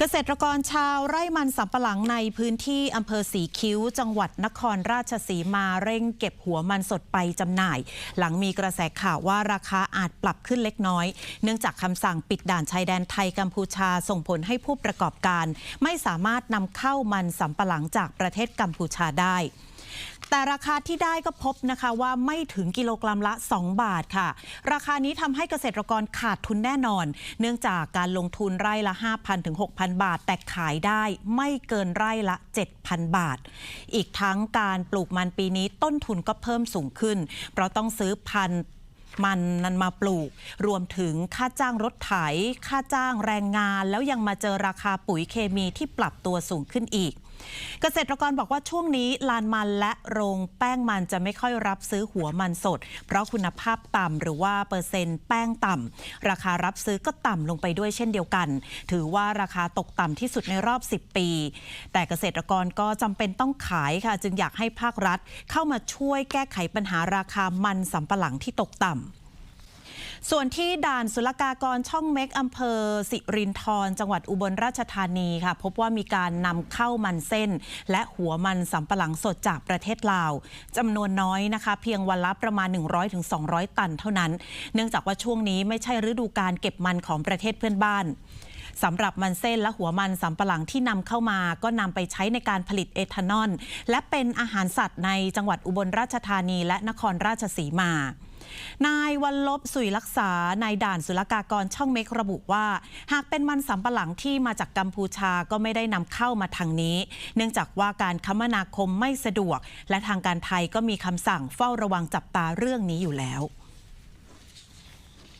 เกษตรกรชาวไร่มันสำปะหลังในพื้นที่อำเภอสีคิ้ว จังหวัดนครราชสีมาเร่งเก็บหัวมันสดไปจำหน่าย หลังมีกระแสข่าวว่าราคาอาจปรับขึ้นเล็กน้อย เนื่องจากคำสั่งปิดด่านชายแดนไทยกัมพูชาส่งผลให้ผู้ประกอบการ ไม่สามารถนำเข้ามันสำปะหลังจากประเทศกัมพูชาได้ แต่ราคาที่ได้ก็พบนะคะว่าไม่ถึงกิโลกรัมละ 2 บาทค่ะ ราคานี้ทำให้เกษตรกรขาดทุนแน่นอน เนื่องจากการลงทุนไร่ละ 5,000ถึง6,000 บาท แต่ขายได้ไม่เกินไร่ละ 7,000 บาท อีกทั้งการปลูกมันปีนี้ต้นทุนก็เพิ่มสูงขึ้น เพราะต้องซื้อพันธุ์ มันนั้นมาปลูก รวมถึงค่าจ้างรถไถ ค่าจ้างแรงงาน แล้วยังมาเจอราคาปุ๋ยเคมีที่ปรับตัวสูงขึ้นอีก เกษตรกรบอกว่าช่วงนี้ลานมันและโรงแป้งมันจะไม่ค่อยรับซื้อหัวมันสด เพราะคุณภาพต่ำหรือว่าเปอร์เซ็นต์แป้งต่ำราคารับซื้อก็ต่ำลงไปด้วยเช่นเดียวกัน ถือว่าราคาตกต่ำที่สุดในรอบ 10 ปี แต่เกษตรกรก็จำเป็นต้องขายค่ะ จึงอยากให้ภาครัฐเข้ามาช่วยแก้ไขปัญหาราคามันสำปะหลังที่ตกต่ำ ส่วนที่ด่านศุลกากรช่องเม็กอำเภอสิรินธรจังหวัดอุบลราชธานีค่ะ พบว่ามีการนำเข้ามันเส้น และหัวมันสำปะหลังสดจากประเทศลาวจำนวนน้อยนะคะ เพียงวันละประมาณ 100-200 ตันเท่านั้น เนื่องจากว่าช่วงนี้ไม่ใช่ฤดูการเก็บมันของประเทศเพื่อนบ้านสำหรับมันเส้นและหัวมันสำปะหลังที่นำเข้ามา ก็นำไปใช้ในการผลิตเอทานอล และเป็นอาหารสัตว์ในจังหวัดอุบลราชธานีและนครราชสีมา นายวันลบสุยรักษานายด่านศุลกากรช่องเมกระบุว่า หากเป็นมันสำปะหลังที่มาจากกัมพูชาก็ไม่ได้นำเข้ามาทางนี้ เนื่องจากว่าการคมนาคมไม่สะดวก และทางการไทยก็มีคำสั่งเฝ้าระวังจับตาเรื่องนี้อยู่แล้ว